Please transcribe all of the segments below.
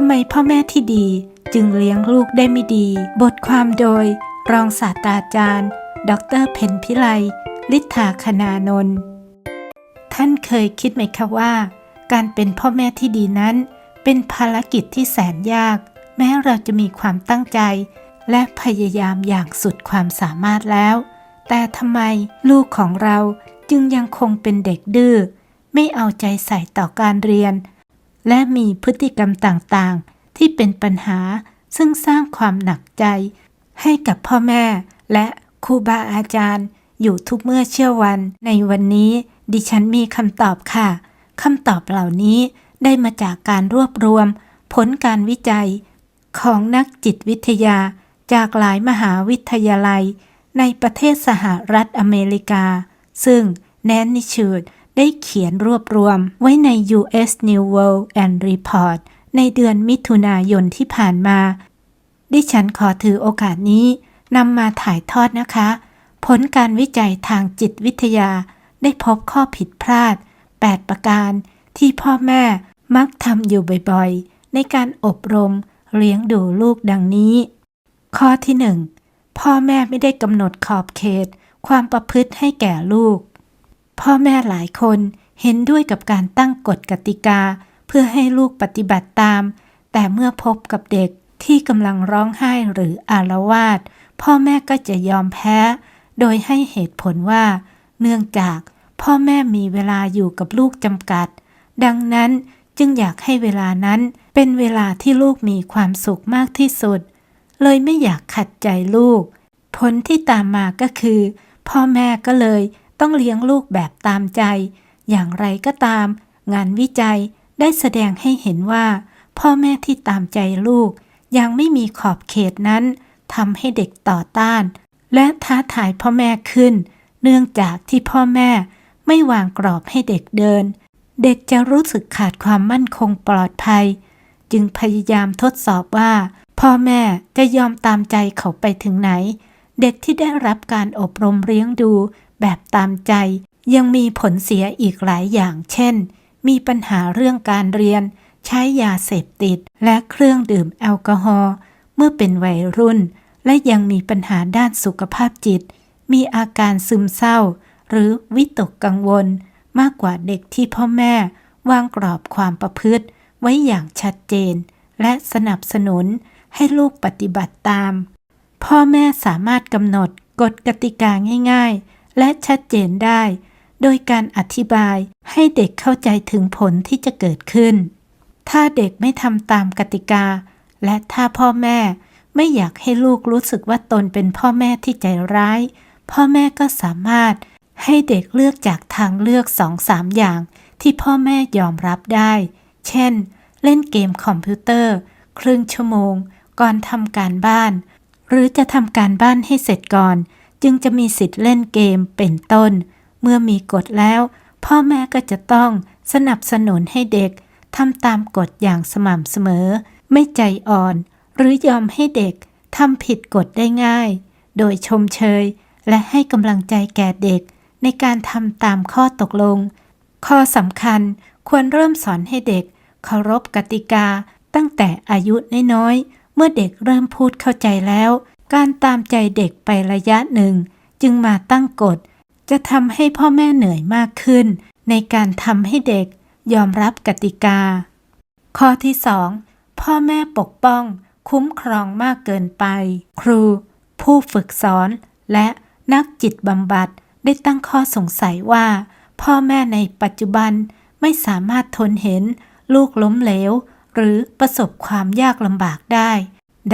ทำไมพ่อแม่ที่ดีจึงเลี้ยงลูกได้ไม่ดี บทความโดย รองศาสตราจารย์ ดรเพนพิไลลิธาคณานนท์ท่านเคยคิดไหมคะว่า การเป็นพ่อแม่ที่ดีนั้น เป็นภารกิจที่แสนยาก แม้เราจะมีความตั้งใจ และพยายามอย่างสุดความสามารถแล้ว แต่ทำไมลูกของเราจึงยังคงเป็นเด็กดื้อไม่เอาใจใส่ต่อการเรียน และมีพฤติกรรมต่างๆ ที่เป็นปัญหาซึ่งสร้างความหนักใจ ให้กับพ่อแม่ และครูบาอาจารย์ อยู่ทุกเมื่อเชื่อวัน ในวันนี้ดิฉันมีคำตอบค่ะคำตอบเหล่านี้ได้มาจากการรวบรวม ผลการวิจัย ของนักจิตวิทยา จากหลายมหาวิทยาลัย ในประเทศสหรัฐอเมริกา ซึ่งแนนนิชูด ได้เขียนรวบรวมไว้ใน U.S. New World and Report ในเดือนมิถุนายนที่ผ่านมา ดิฉันขอถือโอกาสนี้นำมาถ่ายทอดนะคะ ผลการวิจัยทางจิตวิทยา ได้พบข้อผิดพลาด 8 ประการ ที่พ่อแม่มักทำอยู่บ่อยๆ ในการอบรมเลี้ยงดูลูกดังนี้ ข้อที่ 1 พ่อแม่ไม่ได้กำหนดขอบเขต ความประพฤติให้แก่ลูก พ่อแม่หลายคนเห็นด้วยกับการตั้งกฎกติกา เพื่อให้ลูกปฏิบัติตาม แต่เมื่อพบกับเด็กที่กำลังร้องไห้หรืออารวาสพ่อแม่ก็จะยอมแพ้ โดยให้เหตุผลว่า เนื่องจากพ่อแม่มีเวลาอยู่กับลูกจำกัด ดังนั้นจึงอยากให้เวลานั้นเป็นเวลาที่ลูกมีความสุขมากที่สุด เลยไม่อยากขัดใจลูก ผลที่ตามมาก็คือ พ่อแม่ก็เลย ต้องเลี้ยงลูกแบบตามใจ อย่างไรก็ตาม งานวิจัยได้แสดงให้เห็นว่า พ่อแม่ที่ตามใจลูก ยังไม่มีขอบเขตนั้นทำให้เด็กต่อต้าน และท้าทายพ่อแม่ขึ้น เนื่องจากที่พ่อแม่ไม่วางกรอบให้เด็กเดิน เด็กจะรู้สึกขาดความมั่นคงปลอดภัย จึงพยายามทดสอบว่า พ่อแม่จะยอมตามใจเขาไปถึงไหน เด็กที่ได้รับการอบรมเลี้ยงดู แบบตามใจ ยังมีผลเสียอีกหลายอย่าง เช่น มีปัญหาเรื่องการเรียน ใช้ยาเสพติด และเครื่องดื่มแอลกอฮอล์เมื่อเป็นวัยรุ่น และยังมีปัญหาด้านสุขภาพจิต มีอาการซึมเศร้า หรือวิตกกังวล มากกว่าเด็กที่พ่อแม่ วางกรอบความประพฤติ ไว้อย่างชัดเจน และสนับสนุนให้ลูกปฏิบัติตาม พ่อแม่สามารถกำหนดกฎกติกาง่าย ๆ และชัดเจนได้ โดยการอธิบายให้เด็กเข้าใจถึงผลที่จะเกิดขึ้น ถ้าเด็กไม่ทำตามกติกา และถ้าพ่อแม่ไม่อยากให้ลูกรู้สึกว่าตนเป็นพ่อแม่ที่ใจร้าย พ่อแม่ก็สามารถให้เด็กเลือกจากทางเลือกสองสามอย่าง ที่พ่อแม่ยอมรับได้ เช่น เล่นเกมคอมพิวเตอร์ ครึ่งชั่วโมง ก่อนทำการบ้าน หรือจะทำการบ้านให้เสร็จก่อน จึงจะมีสิทธิ์เล่นเกมเป็นต้น เมื่อมีกฎแล้ว พ่อแม่ก็จะต้องสนับสนุนให้เด็กทำตามกฎอย่างสม่ำเสมอ ไม่ใจอ่อน หรือยอมให้เด็กทำผิดกฎได้ง่าย โดยชมเชย และให้กำลังใจแก่เด็ก ในการทำตามข้อตกลง ข้อสำคัญควรเริ่มสอนให้เด็กเคารพกติกาตั้งแต่อายุน้อยๆเมื่อเด็กเริ่มพูดเข้าใจแล้ว การตามใจเด็กไประยะหนึ่ง จึงมาตั้งกฎ จะทำให้พ่อแม่เหนื่อยมากขึ้น ในการทำให้เด็กยอมรับกติกา ข้อที่ 2 พ่อแม่ปกป้อง คุ้มครองมากเกินไป ครู ผู้ฝึกสอน และนักจิตบำบัดได้ตั้งข้อสงสัยว่า พ่อแม่ในปัจจุบันไม่สามารถทนเห็น ลูกล้มเหลว หรือประสบความยากลำบากได้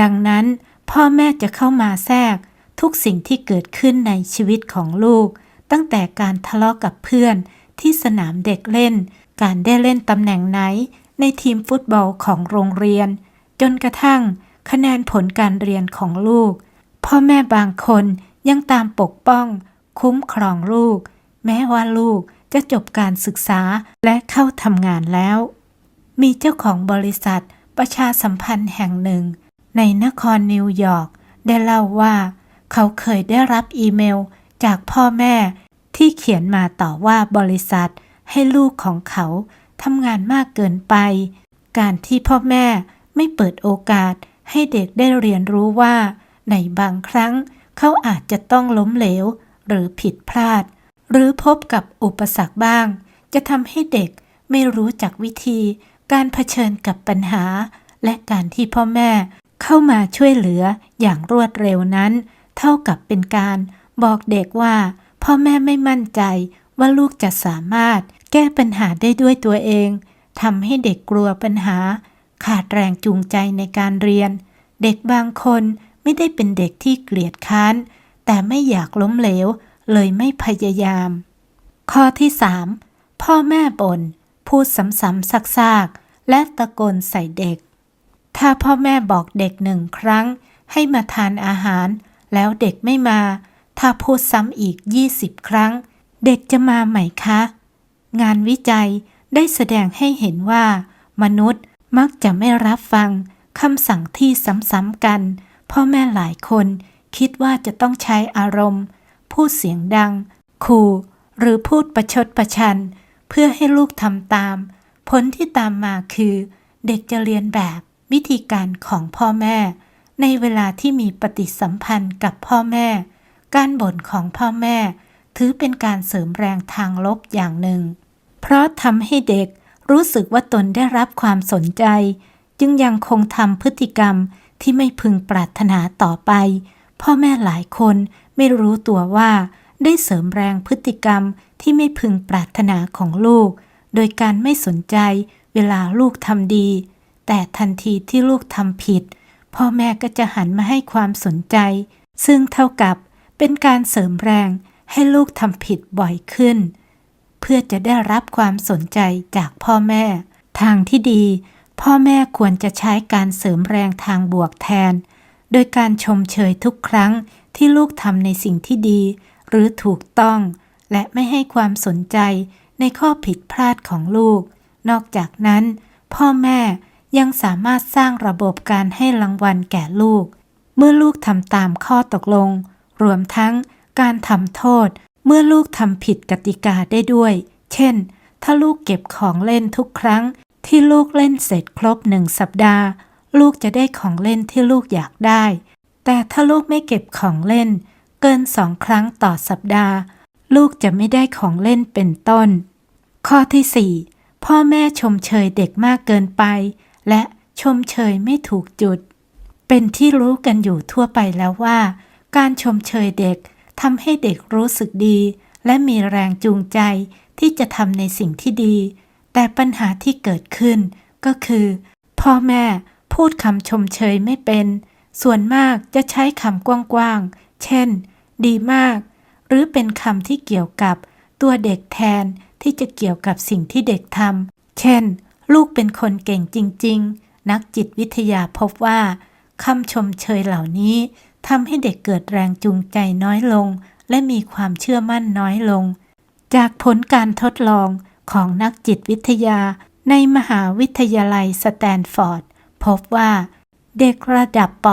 ดังนั้น พ่อแม่จะเข้ามาแทรกทุกสิ่งที่เกิดขึ้นในชีวิตของลูก ตั้งแต่การทะเลาะกับเพื่อนที่สนามเด็กเล่น การได้เล่นตำแหน่งไหน ในทีมฟุตบอลของโรงเรียน จนกระทั่ง คะแนนผลการเรียนของลูก พ่อแม่บางคนยังตามปกป้อง คุ้มครองลูก แม้ว่าลูกจะจบการศึกษาและเข้าทำงานแล้ว มีเจ้าของบริษัทประชาสัมพันธ์แห่งหนึ่ง ในนครนิวยอร์กได้เล่าว่า เขาเคยได้รับอีเมลจากพ่อแม่ที่เขียนมาต่อว่าบริษัทให้ลูกของเขาทำงานมากเกินไป การที่พ่อแม่ไม่เปิดโอกาสให้เด็กได้เรียนรู้ว่า ในบางครั้งเขาอาจจะต้องล้มเหลว หรือผิดพลาด หรือพบกับอุปสรรคบ้าง จะทำให้เด็กไม่รู้จักวิธี การเผชิญกับปัญหา และการที่พ่อแม่ เข้ามาช่วยเหลืออย่างรวดเร็วนั้น เท่ากับเป็นการบอกเด็กว่า พ่อแม่ไม่มั่นใจว่าลูกจะสามารถแก้ปัญหาได้ด้วยตัวเองทำให้เด็กกลัวปัญหา ขาดแรงจูงใจในการเรียน เด็กบางคนไม่ได้เป็นเด็กที่เกลียดค้าน แต่ไม่อยากล้มเหลว เลยไม่พยายาม ข้อที่ 3 พ่อแม่บน่นพูดซ้ำๆซากๆ และตะโกนใส่เด็ก ถ้าพ่อแม่บอกเด็กหนึ่งครั้ง ให้มาทานอาหาร แล้วเด็กไม่มา ถ้าพูดซ้ำอีก 20 ครั้ง เด็กจะมาไหมคะ งานวิจัยได้แสดงให้เห็นว่า มนุษย์มักจะไม่รับฟังคำสั่งที่ซ้ำๆกัน พ่อแม่หลายคนคิดว่าจะต้องใช้อารมณ์ พูดเสียงดัง ขู่หรือพูดประชดประชัน เพื่อให้ลูกทำตาม ผลที่ตามมาคือ เด็กจะเรียนแบบ วิธีการของพ่อแม่ ในเวลาที่มีปฏิสัมพันธ์กับพ่อแม่ การบ่นของพ่อแม่ ถือเป็นการเสริมแรงทางลบอย่างหนึ่ง เพราะทำให้เด็กรู้สึกว่าตนได้รับความสนใจ จึงยังคงทำพฤติกรรมที่ไม่พึงปรารถนาต่อไป พ่อแม่หลายคนไม่รู้ตัวว่า ได้เสริมแรงพฤติกรรมที่ไม่พึงปรารถนาของลูก โดยการไม่สนใจเวลาลูกทำดี แต่ทันทีที่ลูกทำผิด พ่อแม่ก็จะหันมาให้ความสนใจ ซึ่งเท่ากับเป็นการเสริมแรงให้ลูกทำผิดบ่อยขึ้น เพื่อจะได้รับความสนใจจากพ่อแม่ ทางที่ดี พ่อแม่ควรจะใช้การเสริมแรงทางบวกแทน โดยการชมเชยทุกครั้งที่ลูกทำในสิ่งที่ดี หรือถูกต้อง และไม่ให้ความสนใจในข้อผิดพลาดของลูก นอกจากนั้น พ่อแม่ ยังสามารถสร้างระบบการให้รางวัลแก่ลูก เมื่อลูกทำตามข้อตกลง รวมทั้งการทำโทษ เมื่อลูกทำผิดกติกาได้ด้วย เช่น ถ้าลูกเก็บของเล่นทุกครั้ง ที่ลูกเล่นเสร็จครบหนึ่งสัปดาห์ ลูกจะได้ของเล่นที่ลูกอยากได้ แต่ถ้าลูกไม่เก็บของเล่น เกินสองครั้งต่อสัปดาห์ ลูกจะไม่ได้ของเล่นเป็นต้น ข้อที่ 4 พ่อแม่ชมเชยเด็กมากเกินไป และชมเชยไม่ถูกจุด เป็นที่รู้กันอยู่ทั่วไปแล้วว่า การชมเชยเด็กทำให้เด็กรู้สึกดี และมีแรงจูงใจที่จะทำในสิ่งที่ดี แต่ปัญหาที่เกิดขึ้นก็คือ พ่อแม่พูดคำชมเชยไม่เป็น ส่วนมากจะใช้คำกว้างๆ เช่น ดีมาก หรือเป็นคำที่เกี่ยวกับตัวเด็กแทนที่จะเกี่ยวกับสิ่งที่เด็กทำ เช่น ลูกเป็นคนเก่งจริง ๆ นักจิตวิทยาพบว่าคำชมเชยเหล่านี้ทำให้เด็กเกิดแรงจูงใจน้อยลง และมีความเชื่อมั่นน้อยลง จากผลการทดลองของนักจิตวิทยาในมหาวิทยาลัยสแตนฟอร์ด พบว่า เด็กระดับป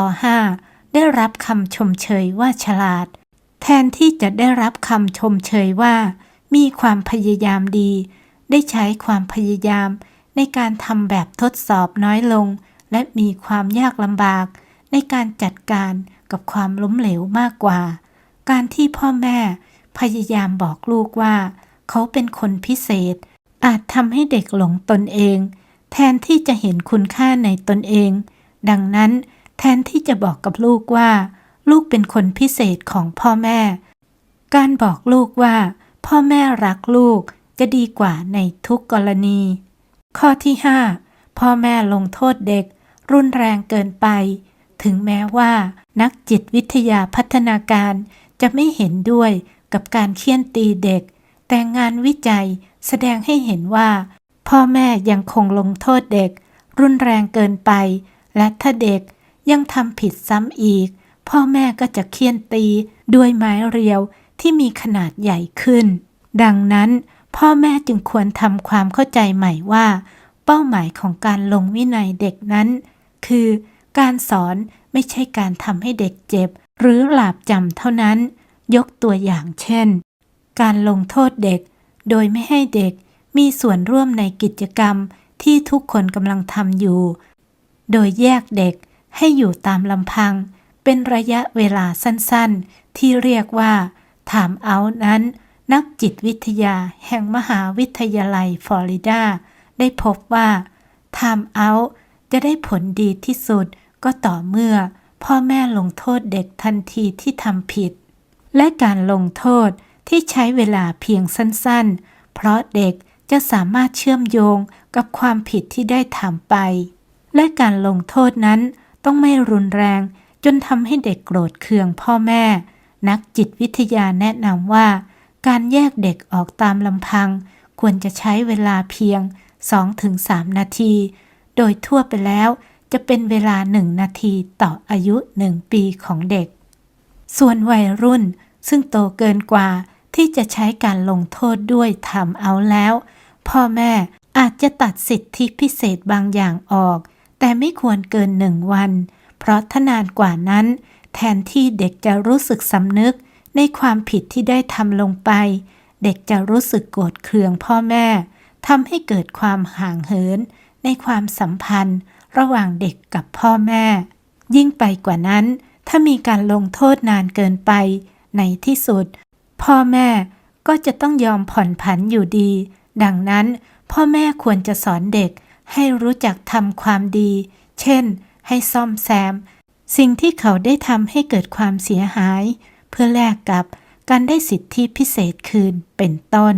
.5 ได้รับคำชมเชยว่าฉลาด แทนที่จะได้รับคำชมเชยว่า มีความพยายามดี ได้ใช้ความพยายาม ในการทำแบบทดสอบน้อยลง และมีความยากลำบาก ในการจัดการกับความล้มเหลวมากกว่า การที่พ่อแม่พยายามบอกลูกว่า เขาเป็นคนพิเศษ อาจทำให้เด็กหลงตนเอง แทนที่จะเห็นคุณค่าในตนเอง ดังนั้น แทนที่จะบอกกับลูกว่า ลูกเป็นคนพิเศษของพ่อแม่ การบอกลูกว่า พ่อแม่รักลูกจะดีกว่าในทุกกรณี ข้อที่ 5 พ่อแม่ลงโทษเด็ก รุนแรงเกินไป ถึงแม้ว่า นักจิตวิทยาพัฒนาการจะไม่เห็นด้วยกับการเคี่ยนตีเด็ก แต่งานวิจัยแสดงให้เห็นว่า พ่อแม่ยังคงลงโทษเด็ก รุนแรงเกินไป และถ้าเด็กยังทำผิดซ้ำอีก พ่อแม่ก็จะเคี่ยนตีด้วยไม้เรียวที่มีขนาดใหญ่ขึ้น ดังนั้น พ่อแม่จึงควรทำความเข้าใจใหม่ว่า เป้าหมายของการลงวินัยเด็กนั้น คือการสอนไม่ใช่การทำให้เด็กเจ็บ หรือหลาบจำเท่านั้น ยกตัวอย่างเช่น การลงโทษเด็ก โดยไม่ให้เด็กมีส่วนร่วมในกิจกรรมที่ทุกคนกำลังทำอยู่ โดยแยกเด็กให้อยู่ตามลำพัง เป็นระยะเวลาสั้นๆ ที่เรียกว่า Time Out นั้น นักจิตวิทยาแห่งมหาวิทยาลัยฟลอริดา ได้พบว่า Time Out จะได้ผลดีที่สุดก็ต่อเมื่อ พ่อแม่ลงโทษเด็กทันทีที่ทำผิด และการลงโทษที่ใช้เวลาเพียงสั้นๆ เพราะเด็กจะสามารถเชื่อมโยงกับความผิดที่ได้ทำไป และการลงโทษนั้นต้องไม่รุนแรง จนทำให้เด็กโกรธเคืองพ่อแม่ นักจิตวิทยาแนะนำว่า การแยกเด็กออกตามลำพัง ควรจะใช้เวลาเพียง 2-3 นาที โดยทั่วไปแล้วจะเป็นเวลา 1 นาทีต่ออายุ 1 ปีของเด็ก ส่วนวัยรุ่นซึ่งโตเกินกว่าที่จะใช้การลงโทษด้วยทำเอาแล้ว พ่อแม่อาจจะตัดสิทธิพิเศษบางอย่างออก แต่ไม่ควรเกินหนึ่งวัน เพราะถ้านานกว่านั้น แทนที่เด็กจะรู้สึกสำนึก ในความผิดที่ได้ทำลงไป เด็กจะรู้สึกโกรธเคืองพ่อแม่ทำให้เกิดความห่างเหิน ในความสัมพันธ์ ระหว่างเด็กกับพ่อแม่ ยิ่งไปกว่านั้น ถ้ามีการลงโทษนานเกินไป ในที่สุด พ่อแม่ก็จะต้องยอมผ่อนผันอยู่ดี ดังนั้น พ่อแม่ควรจะสอนเด็กให้รู้จักทำความดี เช่น ให้ซ่อมแซม สิ่งที่เขาได้ทำให้เกิดความเสียหาย เพื่อแลกกับการได้สิทธิพิเศษคืนเป็นต้น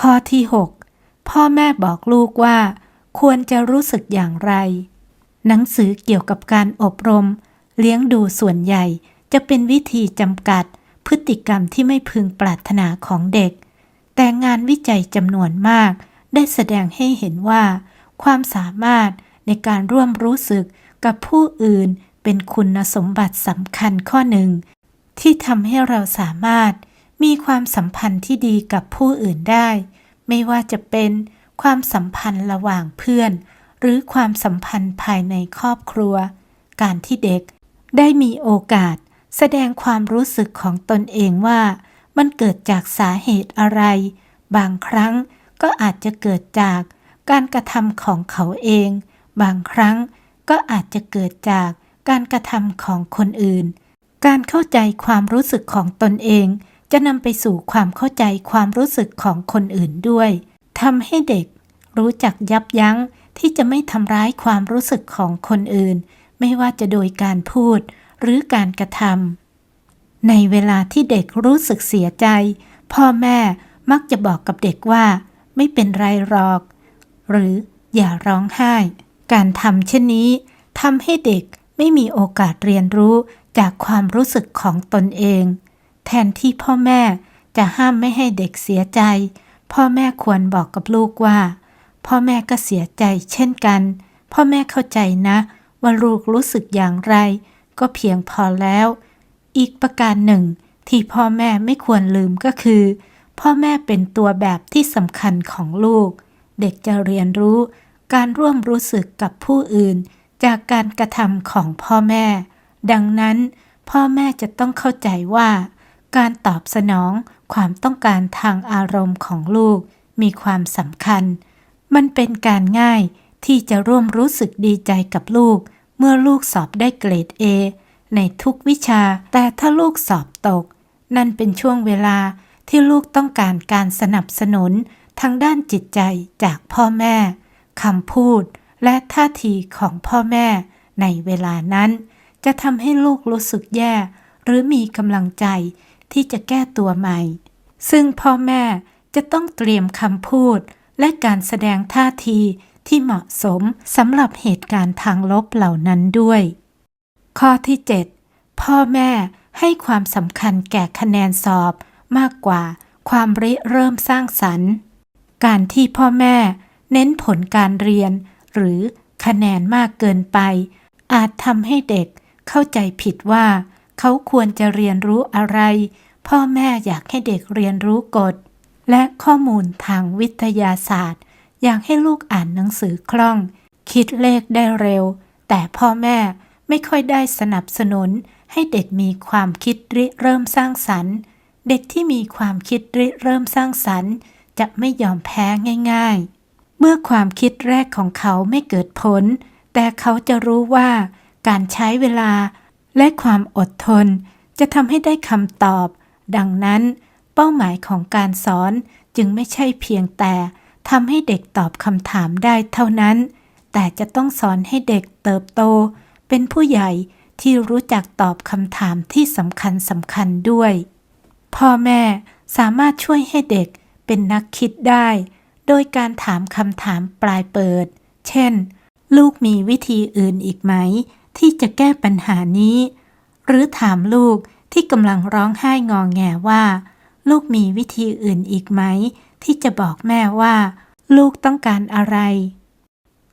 ข้อที่ 6 พ่อแม่บอกลูกว่า ควรจะรู้สึกอย่างไร หนังสือเกี่ยวกับการอบรม เลี้ยงดูส่วนใหญ่จะเป็นวิธีจำกัด พฤติกรรมที่ไม่พึงปรารถนาของเด็ก แต่งานวิจัยจำนวนมาก ได้แสดงให้เห็นว่า ความสามารถในการร่วมรู้สึกกับผู้อื่นเป็นคุณสมบัติสำคัญข้อหนึ่ง ที่ทำให้เราสามารถมีความสัมพันธ์ที่ดีกับผู้อื่นได้ ไม่ว่าจะเป็นความสัมพันธ์ระหว่างเพื่อน หรือความสัมพันธ์ภายในครอบครัว การที่เด็กได้มีโอกาส แสดงความรู้สึกของตนเองว่า มันเกิดจากสาเหตุอะไร บางครั้งก็อาจจะเกิดจากการกระทำของเขาเอง บางครั้งก็อาจจะเกิดจากการกระทำของคนอื่น การเข้าใจความรู้สึกของตนเอง จะนำไปสู่ความเข้าใจความรู้สึกของคนอื่นด้วยทำให้เด็ก รู้จักยับยั้งที่จะไม่ทำร้ายความรู้สึกของคนอื่น ไม่ว่าจะโดยการพูดหรือการกระทำในเวลาที่เด็กรู้สึกเสียใจ พ่อแม่มักจะบอกกับเด็กว่า ไม่เป็นไรหรอก หรืออย่าร้องไห้ การทำเช่นนี้ทำให้เด็กไม่มีโอกาสเรียนรู้ จากความรู้สึกของตนเอง แทนที่พ่อแม่จะห้ามไม่ให้เด็กเสียใจ พ่อแม่ควรบอกกับลูกว่า พ่อแม่ก็เสียใจเช่นกัน พ่อแม่เข้าใจนะ ว่าลูกรู้สึกอย่างไร ก็เพียงพอแล้ว อีกประการหนึ่ง ที่พ่อแม่ไม่ควรลืมก็คือ พ่อแม่เป็นตัวแบบที่สำคัญของลูก เด็กจะเรียนรู้การร่วมรู้สึกกับผู้อื่น จากการกระทำของพ่อแม่ ดังนั้น พ่อแม่จะต้องเข้าใจว่า การตอบสนองความต้องการทางอารมณ์ของลูกมีความสำคัญ มันเป็นการง่ายที่จะร่วมรู้สึกดีใจกับลูก เมื่อลูกสอบได้เกรด A ในทุกวิชา แต่ถ้าลูกสอบตก นั่นเป็นช่วงเวลาที่ลูกต้องการการสนับสนุนทางด้านจิตใจจากพ่อแม่คำพูดและท่าทีของพ่อแม่ในเวลานั้น จะทำให้ลูกรู้สึกแย่ หรือมีกำลังใจที่จะแก้ตัวใหม่ ซึ่งพ่อแม่จะต้องเตรียมคำพูด และการแสดงท่าทีที่เหมาะสมสำหรับเหตุการณ์ทางลบเหล่านั้นด้วย ข้อที่ 7 พ่อแม่ให้ความสำคัญแก่คะแนนสอบมากกว่าความริเริ่มสร้างสรรค์ การที่พ่อแม่เน้นผลการเรียน หรือคะแนนมากเกินไป อาจทำให้เด็ก เข้าใจผิดว่า เขาควรจะเรียนรู้อะไร พ่อแม่อยากให้เด็กเรียนรู้กฎ และข้อมูลทางวิทยาศาสตร์ อยากให้ลูกอ่านหนังสือคล่อง คิดเลขได้เร็ว แต่พ่อแม่ไม่ค่อยได้สนับสนุน ให้เด็กมีความคิดริเริ่มสร้างสรรค์ เด็กที่มีความคิดริเริ่มสร้างสรรค์ จะไม่ยอมแพ้ง่าย ๆ เมื่อความคิดแรกของเขาไม่เกิดผล แต่แต่เขาจะรู้ว่า การใช้เวลาและความอดทน จะทำให้ได้คำตอบ ดังนั้น เป้าหมายของการสอนจึงไม่ใช่เพียงแต่ทำให้เด็กตอบคำถามได้เท่านั้น แต่จะต้องสอนให้เด็กเติบโต เป็นผู้ใหญ่ที่รู้จักตอบคำถามที่สำคัญสำคัญด้วย พ่อแม่สามารถช่วยให้เด็กเป็นนักคิดได้ โดยการถามคำถามปลายเปิด เช่น ลูกมีวิธีอื่นอีกไหม ที่จะแก้ปัญหานี้ หรือถามลูกที่กำลังร้องไห้งองแงว่า ลูกมีวิธีอื่นอีกไหม ที่จะบอกแม่ว่า ลูกต้องการอะไร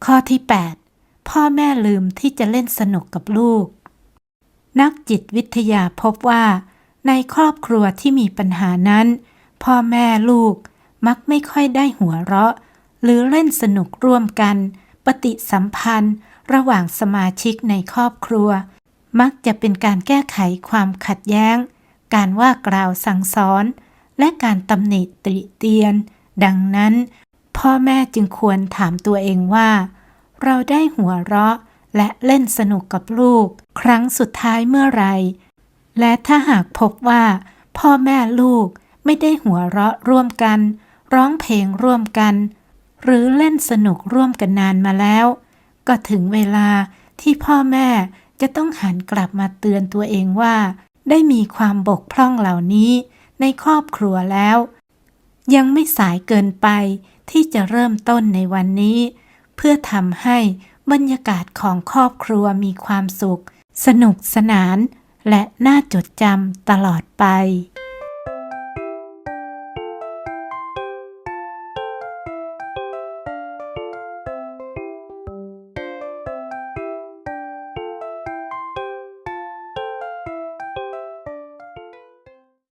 ข้อที่ 8 พ่อแม่ลืมที่จะเล่นสนุกกับลูก นักจิตวิทยาพบว่า ในครอบครัวที่มีปัญหานั้น พ่อแม่ลูกมักไม่ค่อยได้หัวเราะ หรือเล่นสนุกร่วมกัน ปฏิสัมพันธ์ ระหว่างสมาชิกในครอบครัว มักจะเป็นการแก้ไขความขัดแย้ง การว่ากล่าวสั่งสอน และการตำหนิติเตียน ดังนั้น พ่อแม่จึงควรถามตัวเองว่า เราได้หัวเราะและเล่นสนุกกับลูก ครั้งสุดท้ายเมื่อไร และถ้าหากพบว่า พ่อแม่ลูกไม่ได้หัวเราะร่วมกัน ร้องเพลงร่วมกัน หรือเล่นสนุกร่วมกันนานมาแล้ว ก็ถึงเวลาที่พ่อแม่จะต้องหันกลับมาเตือนตัวเองว่า ได้มีความบกพร่องเหล่านี้ในครอบครัวแล้ว ยังไม่สายเกินไปที่จะเริ่มต้นในวันนี้ เพื่อทำให้บรรยากาศของครอบครัวมีความสุข สนุกสนาน และน่าจดจำตลอดไป